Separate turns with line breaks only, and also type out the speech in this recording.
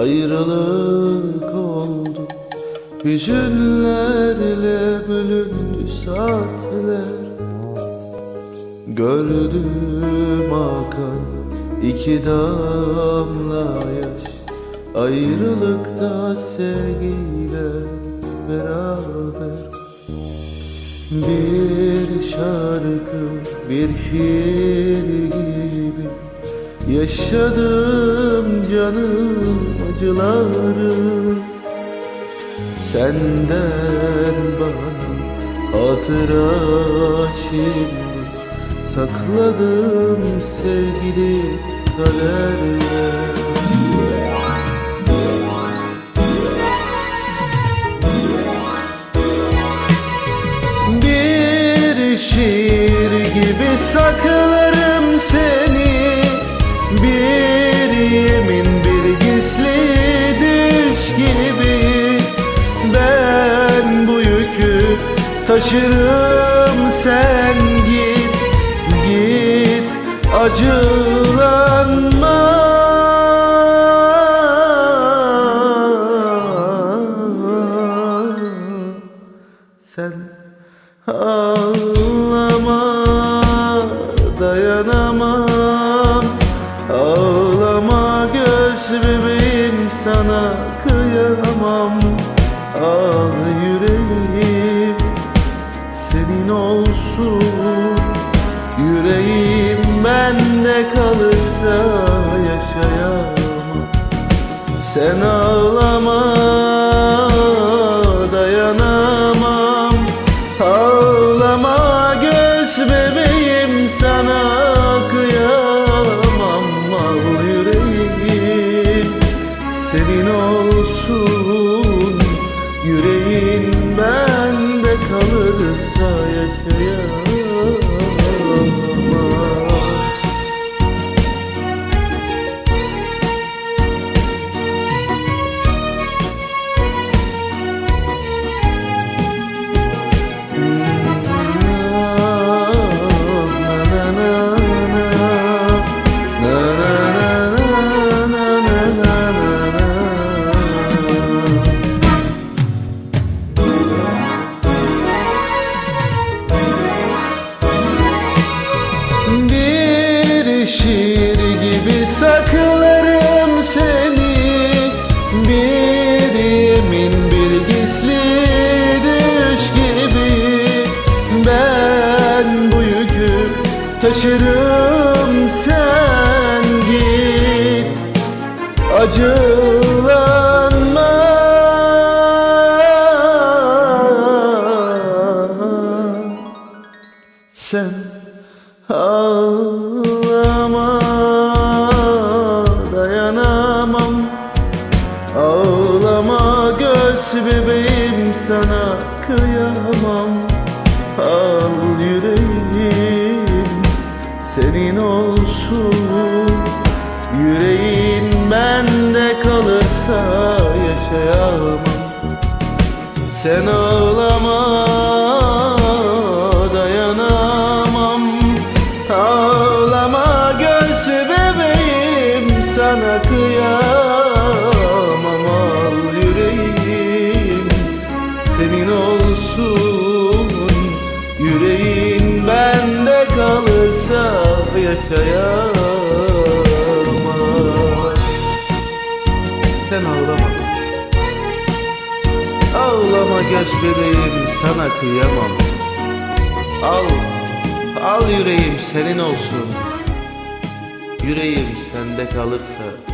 ayrılık oldu. Hüzünlerle bölündü saatler. Gördüm akan iki damla yaş. Ayrılıkta sevgiyle beraber. Bir şarkı, bir şiir gibi Yaşadım canım acıları. Senden bana hatıra şimdi Sakladım sevgili kaderle. Bir şiir gibi saklarım seni Bir yemin bir gizli düş gibi Ben bu yükü taşırım sen git Git acılanma. Sen ağlama sana kıyamam. Ah yüreğim senin olsun. Yüreğim bende kalırsa yaşayamam. Sen ağlama senin olsun. Yüreğin bende kalırsa yaşayamam şiir gibi saklarım seni. Bir yemin bir gizli düş gibi. Ben bu yükü taşırım sen git. Acılanma. Sen Ağlama sana kıyamam. Al yüreğim senin olsun. Yüreğin bende kalırsa yaşayamam. Sen yaşayamam Sen ağlama. Ağlama göz bebeğim sana kıyamam. Al, al yüreğim senin olsun. Yüreğim sende kalırsa